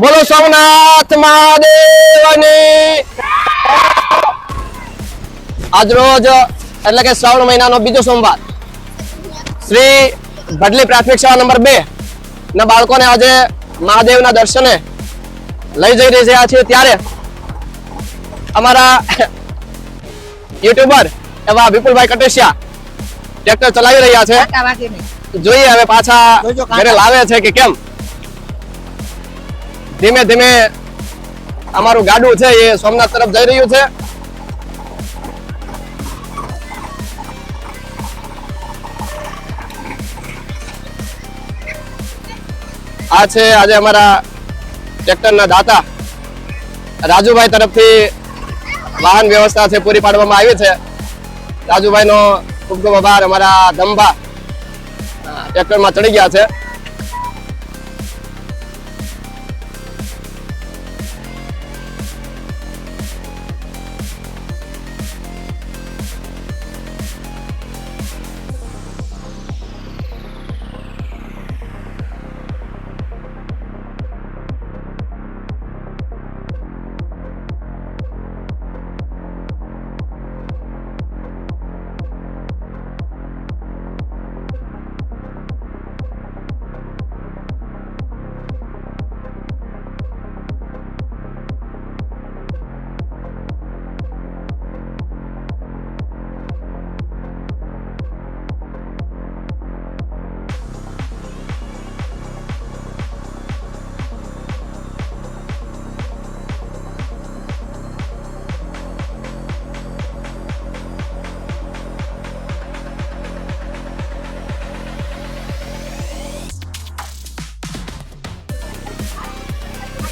બોલો સોમનાથ મહાદેવની. આજ રોજ એટલે કે શ્રાવણ મહિનાનો બીજો સોમવાર. શ્રી ભડલી પ્રાથમિક શાળા નંબર બે ના બાળકોને આજે મહાદેવના દર્શને લઈ જઈ રહ્યા છીએ. ત્યારે અમારા યુટ્યુબર એવા વિપુલભાઈ કટેશિયા ટ્રેક્ટર ચલાવી રહ્યા છે. જોઈએ હવે પાછા ઘરે લાવે છે કે કેમ? ધીમે ધીમે અમારું ગાડું છે એ સોમનાથ તરફ જઈ રહ્યું છે. આ છે આજે અમારા ટ્રેક્ટરના દાતા. રાજુભાઈ તરફથી વાહન વ્યવસ્થા છે પૂરી પાડવામાં આવી છે. રાજુભાઈનો ખૂબ ખૂબ આભાર. અમારા ધંભા ટ્રેક્ટરમાં ચડી ગયા છે.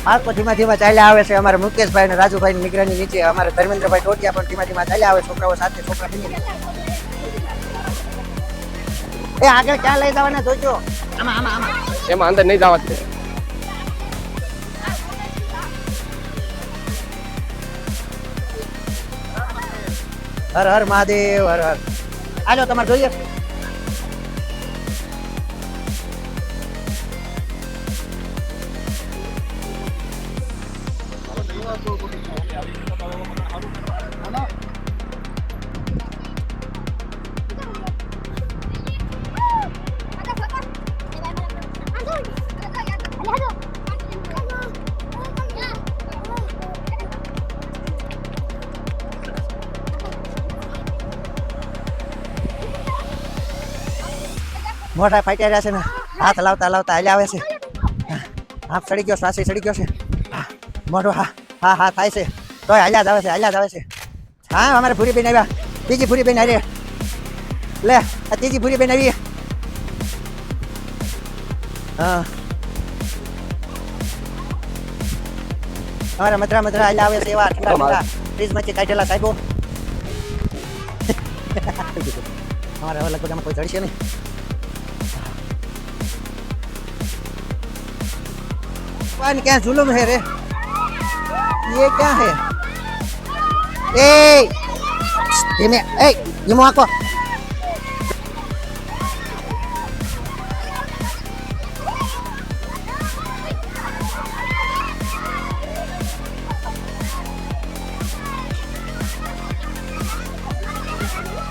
બાળકો ધીમા ધીમા ચાલ્યા આવે છે અમારા મુકેશભાઈ અને રાજુભાઈ ની નિગરાની નીચે. અમારે ધર્મેન્દ્રભાઈ ટોટિયા પણ ધીમા ધીમા ચાલ્યા આવે છોકરાઓ સાથે છોકરા એ આગળ ક્યાં લઈ જવાના જોજો. આમાં આમાં આમાં. એમાં અંદર નહીં જવા દે. હર હર મહાદેવ હર હર. આલો તમારે જોઈએ? મોટા ફાટ્યા રહ્યા છે ને. હાથ લાવતા લાવતા હાલ્યા આવે છે. હાથ સડી ગયો શ્વાસે સડી ગયો છે. મોઢું, હા હા હા, થાય છે. તોય હાલ્યા જ આવે છે, હાલ્યા જ આવે છે. હા, અમારે ભૂરી બેન આવ્યા. ત્રીજી ભૂરી બેન આવી લે, આ ત્રીજી ભૂરી બેન આવી. હા. અમારા મધરા મધરા હાલ્યા આવે છે, એવા ઠંડા ઠંડા ફ્રીજમાંથી કાઢેલા સાહેબો. અમારે હવે લગભગ આમાં કોઈ ચડશે નહીં. पानी क्या जुलुम है रे ये क्या है ए ये मैं ए ये मुआ को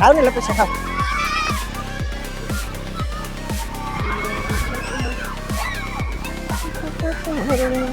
खाओ नहीं लपेट से 好的。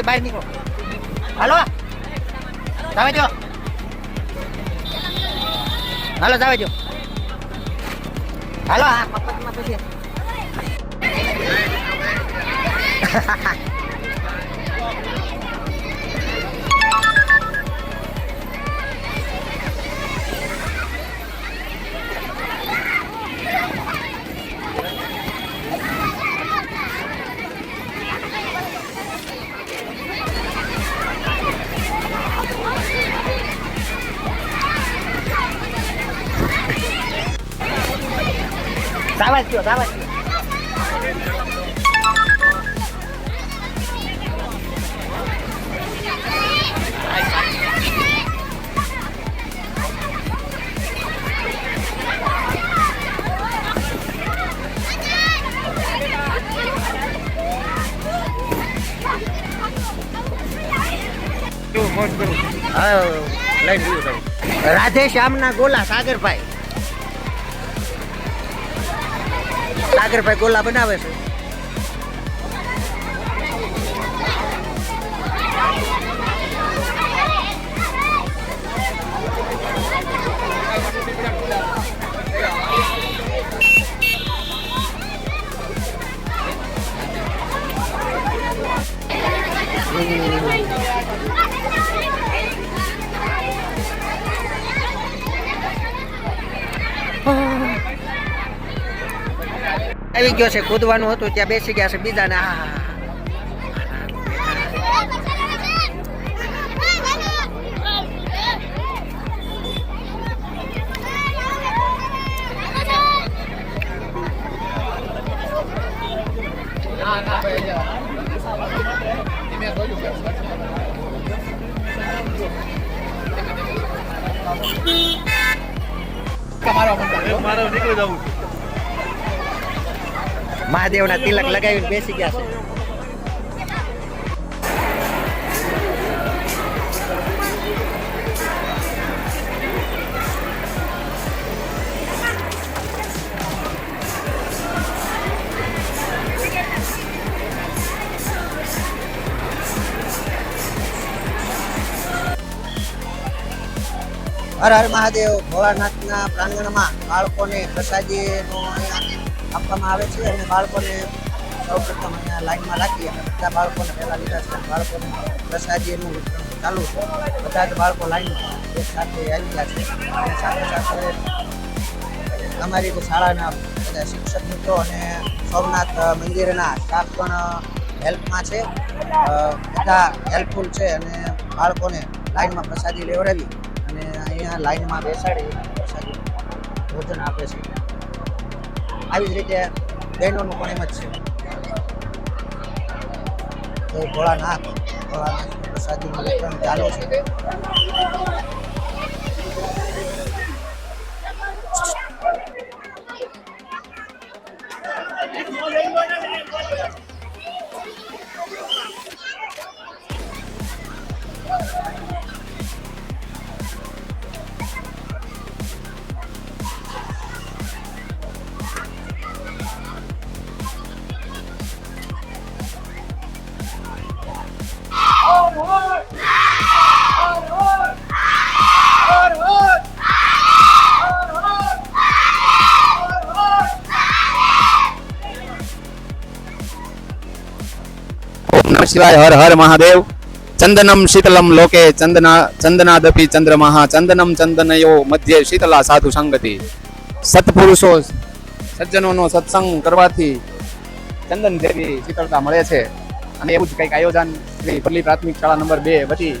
એ બહાર નીકળો હાલો જાવે જો હાલો જાવે જો હાલો આ મફતમાં તો છે જાવા જ દો જાવા જ દો રાધે શ્યામના ગોલા સાગરભાઈ સાગરભાઈ ગોલા બનાવે છે આવી ગયો છે કૂદવાનું હતું ત્યાં બેસી ગયા છે બીજાને આ મહાદેવના તિલક લગાવીને બેસી ગયા છે. હર હર મહાદેવ ભોળાનાથના પ્રાંગણમાં બાળકોને પ્રસાદીનો આપવામાં આવે છે અને બાળકોને સૌપ્રથમ અહીંયા લાઈનમાં રાખી અને બધા બાળકોને પહેલાં લીધા છે. બાળકોને પ્રસાદીનું વિતરણ ચાલુ છે. બધા જ બાળકો લાઈનમાં એક સાથે આવી ગયા છે. અને સાથે સાથે અમારી શાળાના બધા શિક્ષક મિત્રો અને સોમનાથ મંદિરના સ્ટાફ પણ હેલ્પમાં છે. બધા હેલ્પફુલ છે અને બાળકોને લાઈનમાં પ્રસાદી લેવડાવી અને અહીંયા લાઈનમાં બેસાડી પ્રસાદી ભોજન આપે છે. આવી જ રીતે બહેનોનું પણ એમ જ છે. ભોળાનાથ ભોળાનાથ પ્રસાદીનું વિતરણ ચાલુ છે. શિવાય હર હર મહાદેવ ચંદનમ શીતલમ લોકે ચંદના ચંદનાદપી ચંદ્રમહા ચંદનમ ચંદનયો મધ્ય શીતલા સાધુ સંગતિ સત્પુરુષો સજ્જનોનો સત્સંગ કરવાથી ચંદન જેવી શીતળતા મળે છે અને એવું જ કંઈક આયોજન શ્રી પ્રાથમિક શાળા નંબર બે વતી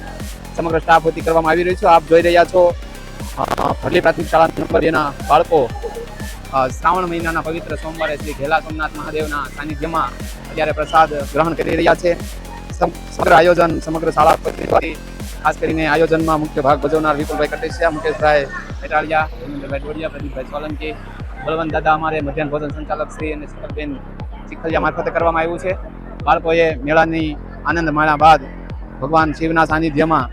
સમગ્ર સ્ટાફ વતી કરવામાં આવી રહ્યું છે. આપ જોઈ રહ્યા છો અ, પ્રાથમિક શાળા નંબર બેના બાળકો. શ્રાવણ મહિનાના પવિત્ર સોમવારે શ્રી ઘેલા સોમનાથ મહાદેવના સાનિધ્યમાં અત્યારે પ્રસાદ ગ્રહણ કરી રહ્યા છે. સમ- સમગ્ર આયોજન સમગ્ર શાળા પરિવારથી ખાસ કરીને આયોજનમાં મુખ્ય ભાગ ભજવનાર વિપુલભાઈ કટેસિયા મુકેશભાઈ મેટાળિયા ધર્મેન્દ્રભાઈ ડોડિયા પ્રદીપભાઈ સોલંકી બળવંત દાદા અમારે મધ્યાહન ભોજન સંચાલક શ્રી અને શીતલબેન ચીખલિયા મારફતે કરવામાં આવ્યું છે. બાળકોએ મેળાની આનંદ માણ્યા બાદ ભગવાન શિવના સાનિધ્યમાં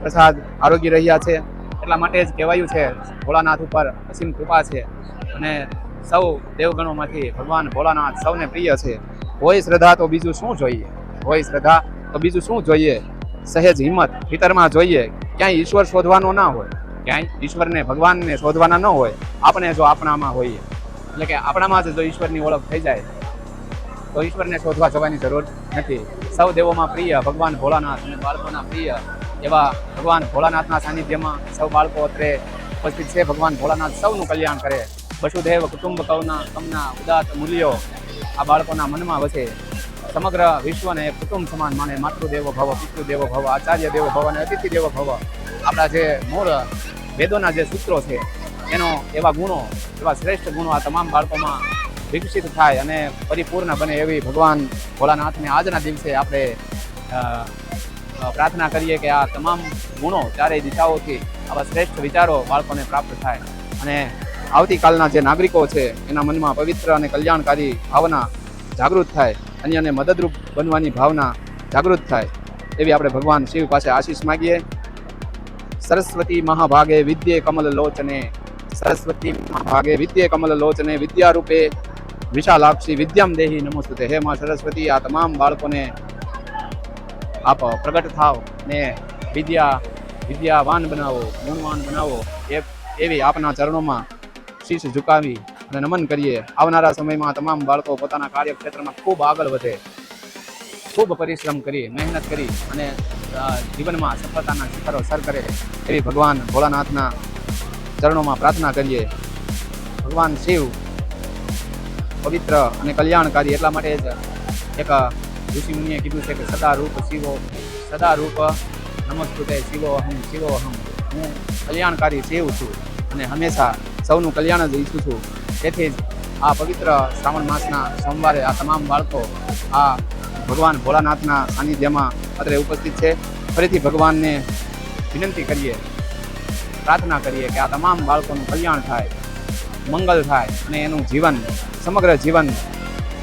પ્રસાદ આરોગી રહ્યા છે. એટલા માટે જ કહેવાયું છે, ભોળાનાથ ઉપર અસીમ કૃપા છે. અને સૌ દેવગણોમાંથી ભગવાન ભોળાનાથ સૌને પ્રિય છે. હોય શ્રદ્ધા તો બીજું શું જોઈએ? હોય શ્રદ્ધા તો બીજું શું જોઈએ? સહેજ હિંમત ભીતરમાં જોઈએ. ક્યાંય ઈશ્વર શોધવાનો ના હોય, ક્યાંય ઈશ્વરને ભગવાનને શોધવાના ન હોય, આપણે જો આપણામાં હોઈએ. એટલે કે આપણામાં જ જો ઈશ્વરની ઓળખ થઈ જાય તો ઈશ્વરને શોધવા જવાની જરૂર નથી. સૌ દેવોમાં પ્રિય ભગવાન ભોળાનાથ અને બાળકોના પ્રિય એવા ભગવાન ભોળાનાથના સાનિધ્યમાં સૌ બાળકો અત્રે ઉપસ્થિત છે. ભગવાન ભોળાનાથ સૌનું કલ્યાણ કરે. વસુદેવ કુટુંબ કવના કમના ઉદાત મૂલ્યો આ બાળકોના મનમાં વસે. સમગ્ર વિશ્વને કુટુંબ સમાન માને. માતૃદેવો ભવ, પિતૃદેવો ભવ, આચાર્ય દેવો ભવ અને અતિથિ દેવો ભવ. આપણા જે મૂળ વેદોના જે સૂત્રો છે, એનો એવા ગુણો, એવા શ્રેષ્ઠ ગુણો આ તમામ બાળકોમાં વિકસિત થાય અને પરિપૂર્ણ બને એવી ભગવાન ભોળાનાથને આજના દિવસે આપણે પ્રાર્થના કરીએ કે આ તમામ ગુણો ચારેય દિશાઓથી આવા શ્રેષ્ઠ વિચારો બાળકોને પ્રાપ્ત થાય. અને આવતીકાલના જે નાગરિકો છે, એના મનમાં પવિત્ર અને કલ્યાણકારી ભાવના જાગૃત થાય, અન્યને મદદરૂપ બનવાની ભાવના જાગૃત થાય, એવી આપણે ભગવાન શિવ પાસે આશીષ માગીએ. સરસ્વતી મહાભાગે વિદ્યે કમલ લોચને સરસ્વતી મહાભાગે વિદ્યે કમલ લોચને વિદ્યારૂપે વિશાલાક્ષી વિદ્યામ દેહી નમોસ્તુતે. હે માં સરસ્વતી, આ તમામ બાળકોને આપ, પ્રગટ થાવ ને વિદ્યા, વિદ્યાવાન બનાવો, ગુણવાન બનાવો. એ, એવી આપના ચરણોમાં શીશ ઝુકાવી અને નમન કરીએ. આવનારા સમયમાં તમામ બાળકો પોતાના કાર્યક્ષેત્રમાં ખૂબ આગળ વધે. ખૂબ પરિશ્રમ કરી, મહેનત કરી અને જીવનમાં સફળતાના શિખરો સર કરે. એવી ભગવાન ભોળાનાથના ચરણોમાં પ્રાર્થના કરીએ. ભગવાન શિવ પવિત્ર અને કલ્યાણકારી એટલા માટે જ એક ઋષિ મુનિએ કીધું છે કે સદા રૂપ શિવો સદા રૂપ નમસ્તુતે શિવો અહમ શિવો અહમ હું કલ્યાણકારી શિવ છું અને હંમેશા સૌનું કલ્યાણ જ ઈચ્છું છું. તેથી જ આ પવિત્ર શ્રાવણ માસના સોમવારે આ તમામ બાળકો આ ભગવાન ભોળાનાથના સાનિધ્યમાં અત્રે ઉપસ્થિત છે. ફરીથી ભગવાનને વિનંતી કરીએ, પ્રાર્થના કરીએ કે આ તમામ બાળકોનું કલ્યાણ થાય. મંગલ થાય અને એનું જીવન, સમગ્ર જીવન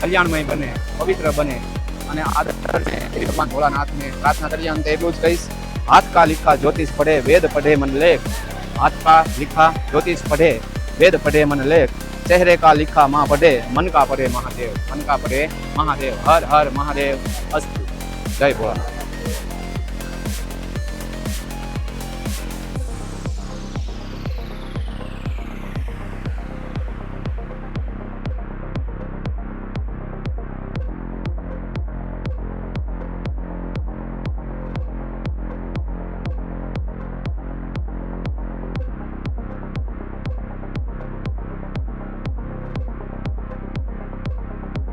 કલ્યાણમય બને, પવિત્ર બને અને આદરને ભગવાન ભોળાનાથને પ્રાર્થના કરીએ. અંતે એટલું જ કહીશ હાથ કા લિખા જ્યોતિષ પઢે, વેદ પઢે મન લેખ. હાથ કા લીખા જ્યોતિષ પઢે, વેદ પઢે મન લેખ. ચહેરે કા લિખા માં પઢે, મન કા પઢે મહાદેવ. મન કા પઢે મહાદેવ. હર હર મહાદેવ. અસ્તુ. જય ભોળાનાથ.